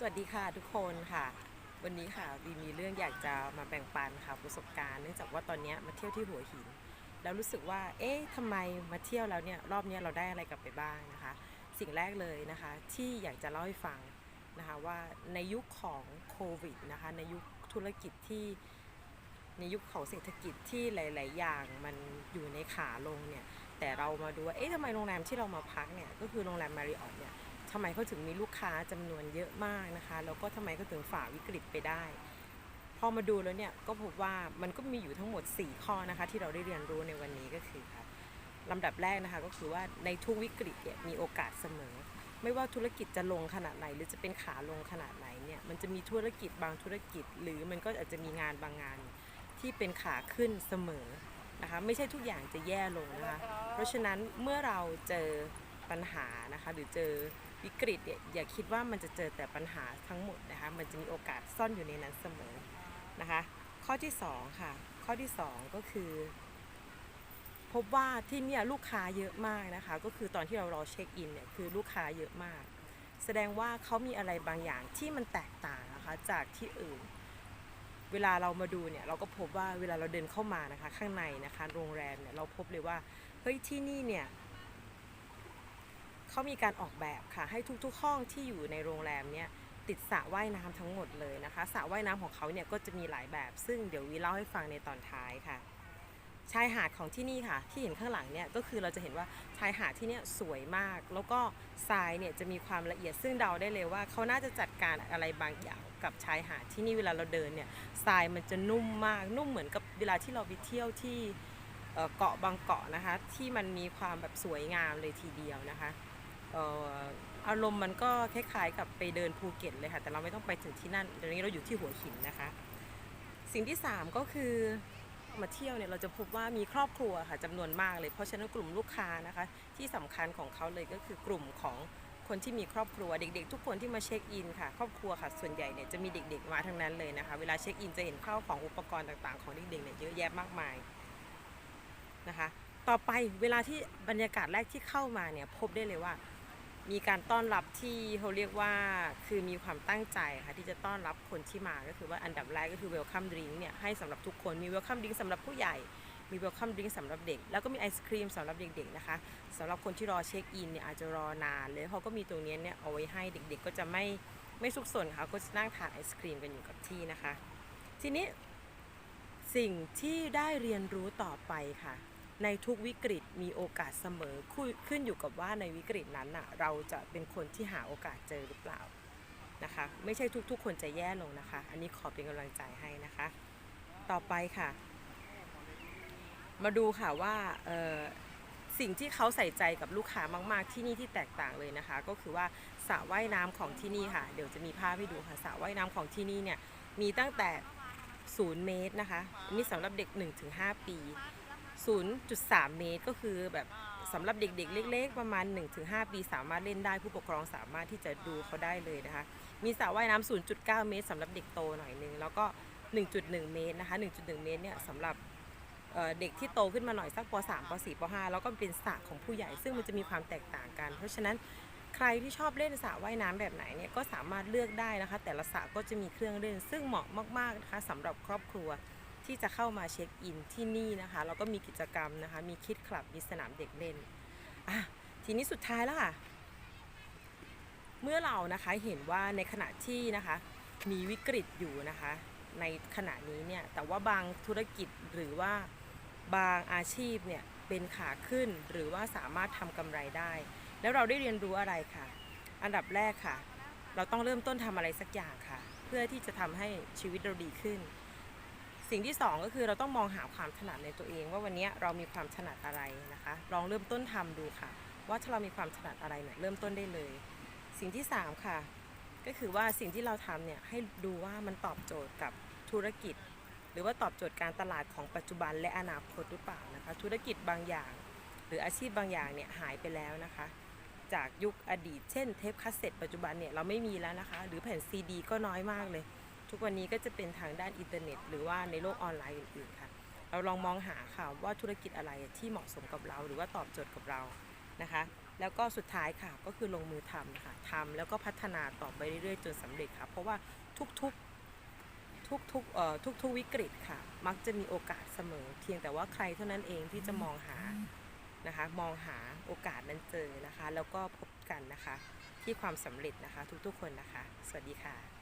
สวัสดีค่ะทุกคนค่ะ วันนี้ค่ะวีมีเรื่องอยากจะมาแบ่งปันค่ะประสบการณ์เนื่องจากว่าตอนนี้มาเที่ยวที่หัวหิน แล้วรู้สึกว่า เอ๊ะทำไมมาเที่ยวแล้วเนี่ยรอบเนี้ยเราได้อะไรกลับไปบ้างนะคะ สิ่งแรกเลยนะคะ ที่อยากจะเล่าให้ฟังนะคะว่าในยุคของโควิดนะคะในยุคธุรกิจที่ในยุคของเศรษฐกิจที่หลาย ๆ อย่างมันอยู่ในขาลงเนี่ยแต่เรามาดูว่าเอ๊ะทำไมโรงแรมที่เรามาพักเนี่ยก็คือโรงแรมมาริออทเนี่ย ทำไมเขาถึงมีลูกค้าจำนวนเยอะมากนะคะ แล้วก็ทำไมเขาถึงฝ่าวิกฤตไปได้ พอมาดูแล้วเนี่ยก็พบว่ามันก็มีอยู่ทั้งหมด 4 ข้อนะคะ ที่เราได้เรียนรู้ในวันนี้ก็คือค่ะลำดับแรกนะคะก็คือว่าในทุกวิกฤตเนี่ยมีโอกาสเสมอ ไม่ว่าธุรกิจจะลงขนาดไหน หรือจะเป็นขาลงขนาดไหนเนี่ยมันจะมีธุรกิจบางธุรกิจ หรือมันก็อาจจะมีงานบางงาน ที่เป็นขาขึ้นเสมอนะคะไม่ใช่ทุกอย่างจะแย่ลงนะคะเพราะฉะนั้นเมื่อเราเจอปัญหานะคะหรือเจอ วิกฤตเนี่ยอย่าคิดว่ามันจะเจอแต่ปัญหาทั้งหมดนะคะ มันจะมีโอกาสซ่อนอยู่ในนั้นเสมอนะคะ ข้อที่สองค่ะ ข้อที่สองก็คือ พบว่าที่นี่ลูกค้าเยอะมากนะคะ ก็คือตอนที่เรารอเช็คอินเนี่ยคือลูกค้าเยอะมาก แสดงว่าเขามีอะไรบางอย่างที่มันแตกต่างนะคะจากที่อื่น เวลาเรามาดูเนี่ยเราก็พบว่าเวลาเราเดินเข้ามานะคะ ข้างในนะคะ โรงแรมเนี่ยเราพบเลยว่าเฮ้ยที่นี่เนี่ย เขามีการออกแบบค่ะ ให้ทุกๆห้องที่อยู่ในโรงแรมเนี่ยติดสระว่ายน้ำทั้งหมดเลยนะคะสระว่ายน้ำของเขาเนี่ยก็จะมีหลายแบบ ซึ่งเดี๋ยววีเล่าให้ฟังในตอนท้ายค่ะ ชายหาดของที่นี่ค่ะ ที่เห็นข้างหลังเนี่ยก็คือเราจะเห็นว่าชายหาดที่เนี่ยสวยมาก แล้วก็ทรายเนี่ยจะมีความละเอียดซึ่งเดาได้เลยว่าเขาน่าจะจัดการอะไรบางอย่างกับชายหาดที่นี่เวลาเราเดินเนี่ยทรายมันจะนุ่มมากนุ่มเหมือนกับเวลาที่เราไปเที่ยวที่เกาะบางเกาะนะคะ ที่มันมีความแบบสวยงามเลยทีเดียวนะคะ อารมณ์มันก็คล้ายๆกับไปเดินภูเก็ตเลยค่ะ แต่เราไม่ต้องไปถึงที่นั่นเดี๋ยวนี้เราอยู่ที่หัวหินนะคะ สิ่งที่ 3 ก็คือมาเที่ยวเนี่ยเราจะพบว่ามีครอบครัวค่ะจำนวนมากเลย เพราะฉะนั้นกลุ่มลูกค้านะคะ ที่สำคัญของเขาเลยก็คือกลุ่มของคนที่มีครอบครัวเด็กๆ ทุกคนที่มาเช็คอินค่ะ ครอบครัวค่ะ ส่วนใหญ่เนี่ยจะมีเด็กๆมาทั้งนั้นเลยนะคะ เวลาเช็คอินจะเห็นข้าวของอุปกรณ์ต่างๆ ของเด็กๆเนี่ยเยอะแยะมากมายนะคะ ต่อไปเวลาที่บรรยากาศแรกที่เข้ามาเนี่ยพบได้เลยว่า มีการต้อนรับที่เขาเรียกว่าคือมีความตั้งใจค่ะที่จะต้อนรับคนที่มาก็คือว่าอันดับแรกก็คือ welcome drink เนี่ยให้สำหรับทุกคนมี welcome drink สำหรับผู้ใหญ่มี welcome drink สำหรับเด็ก แล้วก็มีไอศครีมสำหรับเด็กๆนะคะสำหรับคนที่รอเช็คอินเนี่ยอาจจะรอนานเลยเขาก็มีตรงนี้เนี่ยเอาไว้ให้เด็กๆ ก็จะไม่ไม่สุกสนค่ะก็จะนั่งทานไอศครีมกันอยู่กับที่นะคะ ทีนี้สิ่งที่ได้เรียนรู้ต่อไปค่ะ ในทุกวิกฤตมีโอกาสเสมอขึ้นอยู่กับว่าในวิกฤตนั้นน่ะเราจะเป็นคนที่หาโอกาสเจอหรือเปล่านะคะไม่ใช่ทุกๆ คนจะแย่ลงนะคะ อันนี้ขอเป็นกำลังใจให้นะคะ ต่อไปค่ะ มาดูค่ะว่าสิ่งที่เขาใส่ใจกับลูกค้ามาก ๆ ที่นี่ที่แตกต่างเลยนะคะ ก็คือว่าสระว่ายน้ำของที่นี่ค่ะ เดี๋ยวจะมีภาพให้ดูค่ะสระว่ายน้ำของที่นี่เนี่ยมีตั้งแต่ 0 เมตรนะคะนนี้สำหรับเด็ก 1-5 ปี 0.3 เมตร ก็คือแบบสำหรับเด็กๆ เล็ก ๆ ประมาณ 1-5 ปีสามารถเล่นได้ผู้ปกครองสามารถที่จะดูเขาได้เลยนะคะ มีสระว่ายน้ำ 0.9 เมตรสำหรับเด็กโตหน่อยนึง แล้วก็ 1.1 เมตรนะคะ 1.1 เมตรเนี่ยสำหรับเเด็กที่โตขึ้นมาหน่อยสักป .3 ป .4 ป .5 แล้วก็เป็นสระของผู้ใหญ่ ซึ่งมันจะมีความแตกต่างกัน เพราะฉะนั้นใครที่ชอบเล่นสระว่ายน้ำแบบไหนเนี่ยก็สามารถเลือกได้นะคะ แต่ละสระก็จะมีเครื่องเล่น ซึ่งเหมาะมากๆนะคะสำหรับครอบครัว ที่จะเข้ามาเช็คอินที่นี่นะคะแล้วก็มีกิจกรรมนะคะ มีคิดคลับมีสนามเด็กเล่นอะทีนี้สุดท้ายแล้วค่ะ เมื่อเรานะคะเห็นว่าในขณะที่นะคะ มีวิกฤตอยู่นะคะ ในขณะนี้เนี่ยแต่ว่าบางธุรกิจหรือว่าบางอาชีพเนี่ยเป็นขาขึ้นหรือว่าสามารถทำกำไรได้ แล้วเราได้เรียนรู้อะไรค่ะ อันดับแรกค่ะ เราต้องเริ่มต้นทำอะไรสักอย่างค่ะ เพื่อที่จะทำให้ชีวิตเราดีขึ้น สิ่งที่สองก็คือเราต้องมองหาความถนัดในตัวเอง ว่าวันนี้เรามีความถนัดอะไรนะคะ ลองเริ่มต้นทำดูค่ะ ว่าถ้าเรามีความถนัดอะไรเนี่ยเริ่มต้นได้เลย สิ่งที่สามค่ะ ก็คือว่าสิ่งที่เราทำเนี่ยให้ดูว่ามันตอบโจทย์กับธุรกิจ หรือว่าตอบโจทย์การตลาดของปัจจุบันและอนาคตหรือเปล่านะคะ ธุรกิจบางอย่าง หรืออาชีพบางอย่างเนี่ยหายไปแล้วนะคะ จากยุคอดีต เช่นเทปคาสเซ็ตปัจจุบันเนี่ยเราไม่มีแล้วนะคะ หรือแผ่นซีดี ก็น้อยมากเลย ทุกวันนี้ก็จะเป็นทางด้านอินเทอร์เน็ต หรือว่าในโลกออนไลน์อื่นๆค่ะ เราลองมองหาค่ะว่าธุรกิจอะไรที่เหมาะสมกับเราหรือว่าตอบโจทย์กับเรานะคะ แล้วก็สุดท้ายค่ะก็คือลงมือทำค่ะทำแล้วก็พัฒนาต่อไปเรื่อยๆ จนสำเร็จค่ะเพราะว่าทุกๆทุกๆเอ่อทุกๆวิกฤตค่ะ มักจะมีโอกาสเสมอ เพียงแต่ว่าใครเท่านั้นเองที่จะมองหานะคะ มองหาโอกาสนั้นเจอนะคะ แล้วก็พบกันนะคะ ที่ความสำเร็จนะคะ ทุกๆคนนะคะ สวัสดีค่ะ